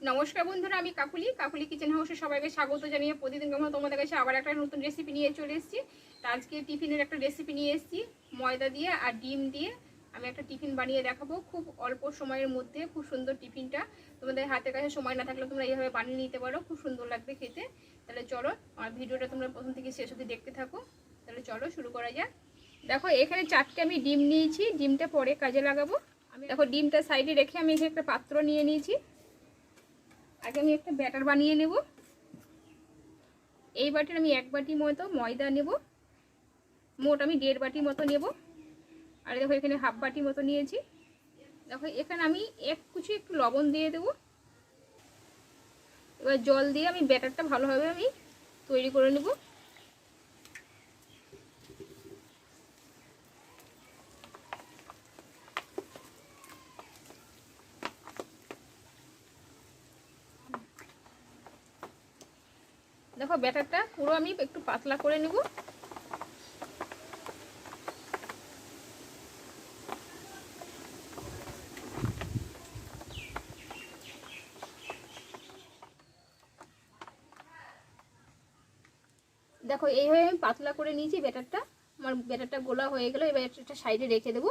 নমস্কার বন্ধুরা আমি কাকুলি। কাকুলি কিচেন হাউসে সবাইকে স্বাগত জানিয়ে প্রতিদিন কেমন তোমাদের কাছে আবার একটা নতুন রেসিপি নিয়ে চলে এসেছি। তা আজকে টিফিনের একটা রেসিপি নিয়ে এসেছি ময়দা দিয়ে আর ডিম দিয়ে। আমি একটা টিফিন বানিয়ে দেখাবো খুব অল্প সময়ের মধ্যে খুব সুন্দর টিফিনটা। তোমাদের হাতের কাছে সময় না থাকলে তোমরা এইভাবে বানিয়ে নিতে পারো খুব সুন্দর লাগবে খেতে। তাহলে চলো আমার ভিডিওটা তোমরা প্রথম থেকে শেষ অবধি দেখতে থাকো। তাহলে চলো শুরু করা যাক। দেখো এখানে চারটে আমি ডিম নিয়েছি। ডিমটা পরে কাজে লাগাবো। আমি দেখো ডিমটা সাইডে রেখে আমি এখানে একটা পাত্র নিয়ে নিয়েছি। আগে আমি একটা ব্যাটার বানিয়ে নেব। এই বাটির আমি এক বাটি মতো ময়দা নেব। মোট আমি দেড় বাটি মতো নেব। আর দেখো, এখানে হাফ বাটি মতো নিয়েছি। দেখো, এখানে আমি এক কুচি একটু লবণ দিয়ে দেবো। এবার জল দিয়ে আমি ব্যাটারটা ভালোভাবে আমি তৈরি করে নেব। দেখো ব্যাটারটা, পুরো আমি একটু পাতলা করে নেব। দেখো, এইভাবে আমি পাতলা করে নিয়েছি ব্যাটারটা। আমার ব্যাটারটা গোলা হয়ে গেল, এবার একটা সাইডে রেখে দেবো।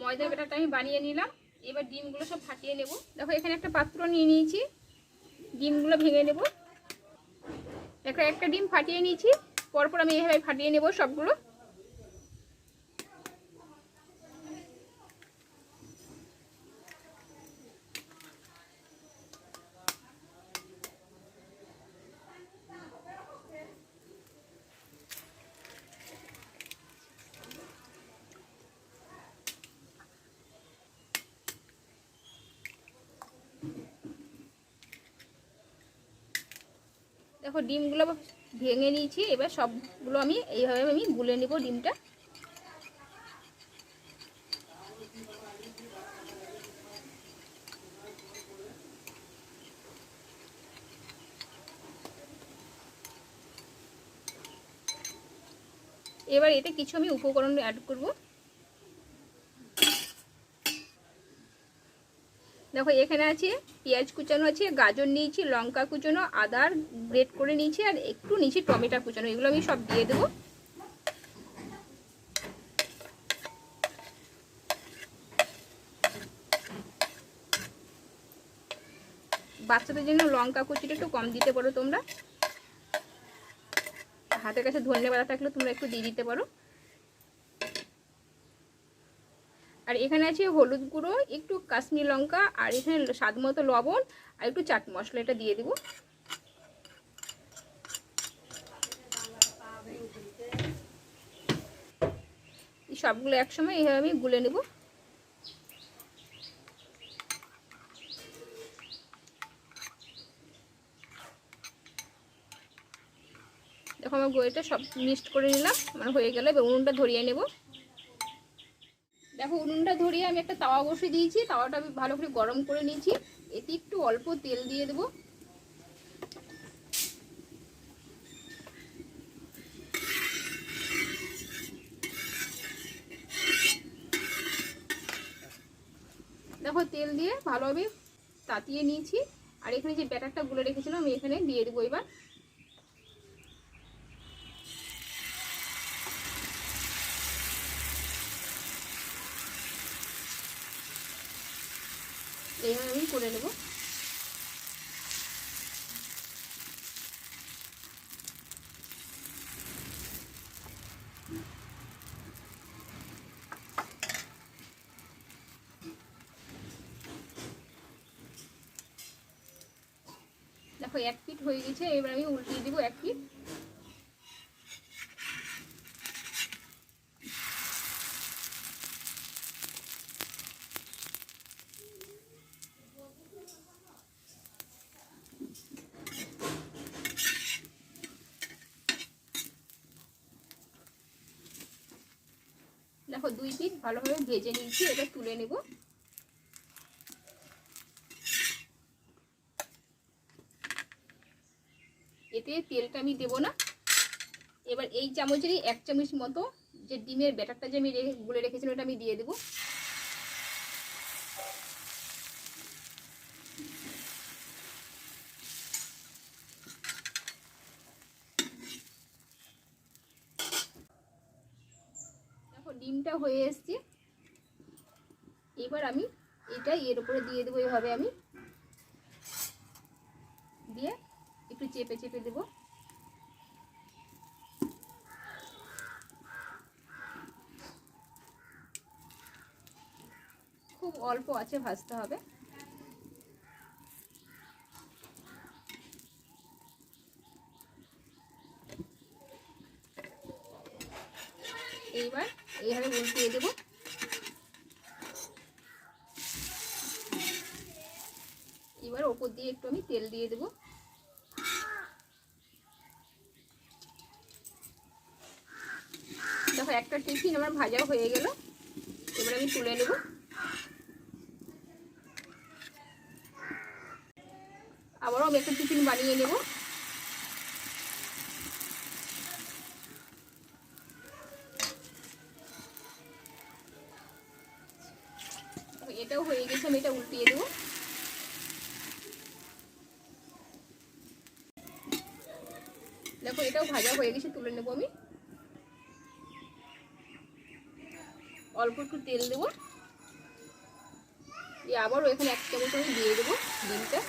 ময়দা ব্যাটারটা আমি বানিয়ে নিলাম। এবার ডিমগুলো সব ফাটিয়ে নেব। দেখো, এখানে একটা পাত্র নিয়ে নিয়েছি। ডিমগুলো ভেঙে নেব। একটা একটা ডিম ফাটিয়ে নিয়েছি। পরপর আমি এভাবে ফাটিয়ে নেব সবগুলো। দেখো ডিমগুলো ভেঙে নিয়েছি, এবার সবগুলো আমি এইভাবে আমি গুলে নেব ডিমটা। এবার এতে কিছু আমি উপকরণ অ্যাড করব। দেখো, এখানে আছে পেঁয়াজ কুচানো আছে, গাজর নিয়েছি, লঙ্কা কুচানো আদার গ্রেট করে নিয়েছি, আর একটু নিয়েছি টমেটো কুচানো। এগুলো আমি সব দিয়ে দেবো। বাচ্চাদের জন্য লঙ্কা কুচিটা একটু কম দিতে পারো তোমরা। হাতের কাছে ধনে পাতা থাকলে তোমরা একটু দিয়ে দিতে পারো। আর এখানে আছে হলুদ গুঁড়ো, একটু কাশ্মীর লঙ্কা, আর এখানে স্বাদ মতো লবণ, আর একটু চাট মশলা, এটা দিয়ে দেবো। সবগুলো একসময় এইভাবে আমি গুলে নেব। দেখো, আমার গোয়েটা সব মিক্সড করে নিলাম, আমার হয়ে গেলে উনুনটা ধরিয়ে নেব। দেখো, উনুনটা ধরিয়ে আমি একটা তাওয়া বসে দিয়েছি। তাওয়াটা আমি ভালো করে গরম করে নিয়েছি। এতে একটু অল্প তেল দিয়ে দেবো। দেখো, তেল দিয়ে ভালোভাবে তাতিয়ে নিয়েছি। আর এখানে যে ব্যাটারটা গুলে রেখেছিলাম, আমি এখানে দিয়ে দেবো এবার। এইভাবে আমি করে নেব। দেখো, এক পিট হয়ে গেছে, এবার আমি উল্টিয়ে দিব এক পিট দেখো দুই পিস ভালোভাবে ভেজে নিয়েছি এটা তুলে নেব। এতে তেলটা আমি দেবো না। এবার এই চামচেরই এক চামচ মতো যে ডিমের ব্যাটারটা যে আমি গুলে রেখেছিলাম ওটা আমি দিয়ে দেবো। ডিমটা হয়ে এসছে। এবার আমি এটা এর উপরে দিয়ে দেবো এভাবে আমি। দিয়ে একটু চেপে চেপে দেবো। খুব অল্প আছে ভাজতে হবে। এইবার এইভাবে উল্টিয়ে দেবো। এবার ওপর দিয়ে একটু আমি তেল দিয়ে দেবো। দেখো, একটা টিফিন আমার ভাজা হয়ে গেল। এবার আমি তুলে নেব। আবারও আমি একটা টিফিন বানিয়ে নেব। দেখো, এটাও ভাজা হয়ে গেছে, তুলে নেব আমি। অল্প একটু তেল দেবো। দিয়ে আবারও এখানে এক চামচ আমি দিয়ে দেবো ডিমটা।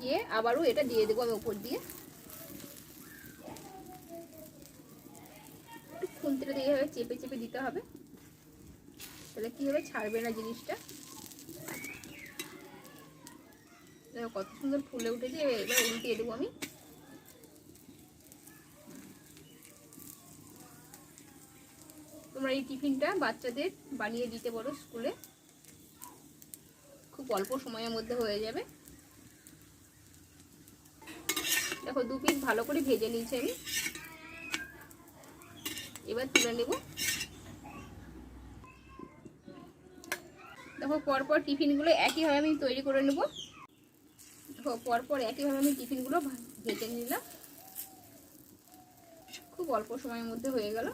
দিয়ে আবারও এটা দিয়ে দেবো আমি উপর দিয়ে। খুন্তিটা দিয়ে এভাবে চেপে চেপে দিতে হবে। তাহলে কি হবে? ছাড়বে না জিনিসটা দেখো কত সুন্দর ফুলে উঠেছে। এবার উল্টিয়ে দেবো আমি। তোমরা এই টিফিনটা বাচ্চাদের বানিয়ে দিতে পারো স্কুলে। খুব অল্প সময়ের মধ্যে হয়ে যাবে। দেখো দু পিস ভালো করে ভেজে নিয়েছি আমি। এবার তুলে নেব। দেখো পরপর টিফিনগুলো একইভাবে আমি তৈরি করে নেব। দেখো পর একইভাবে আমি টিফিনগুলো ভেজে নিলাম। খুব অল্প সময়ের মধ্যে হয়ে গেল।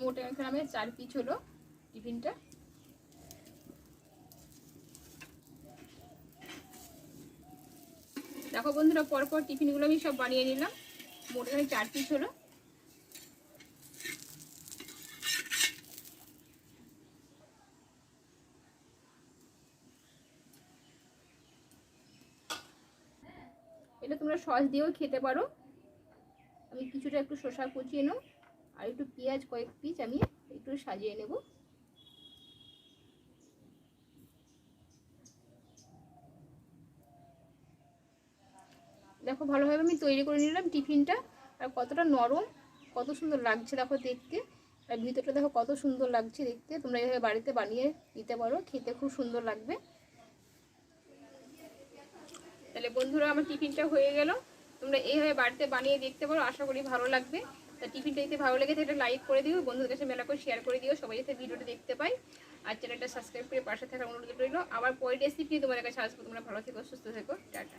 মোটে আমি চার পিস হলো টিফিনটা। দেখো বন্ধুরা, পরপর টিফিনগুলো আমি সব বানিয়ে নিলাম। মোট এখানে চার পিস হলো। এটা তোমরা সস দিয়েও খেতে পারো। আমি কিছুটা একটু শসা কুচিয়ে নেব, আর একটু পেঁয়াজ কয়েক পিস আমি একটু সাজিয়ে নেব। দেখো, ভালোভাবে আমি তৈরি করে নিলাম টিফিনটা। আর কতটা নরম, কত সুন্দর লাগছে দেখো দেখতে। আর ভিতরটা দেখো কত সুন্দর লাগছে দেখতে। তোমরা এভাবে বাড়িতে বানিয়ে নিতে পারো, খেতে খুব সুন্দর লাগবে। তাহলে বন্ধুরা, আমার টিফিনটা হয়ে গেল। তোমরা এইভাবে বাড়িতে বানিয়ে দেখতে পারো, আশা করি ভালো লাগবে। তা টিফিনটা যদি ভালো লেগে একটা লাইক করে দিও, বন্ধুদের কাছে মেলা করে শেয়ার করে দিও, সবাই যাতে ভিডিওটা দেখতে পাই আর চ্যানেলটা সাবস্ক্রাইব করে পাশে থাকার অনুরোধ রইল। আবার পরের রেসিপি তোমার কাছে আসব। তোমরা ভালো থেকো, সুস্থ থেকো। টাটা।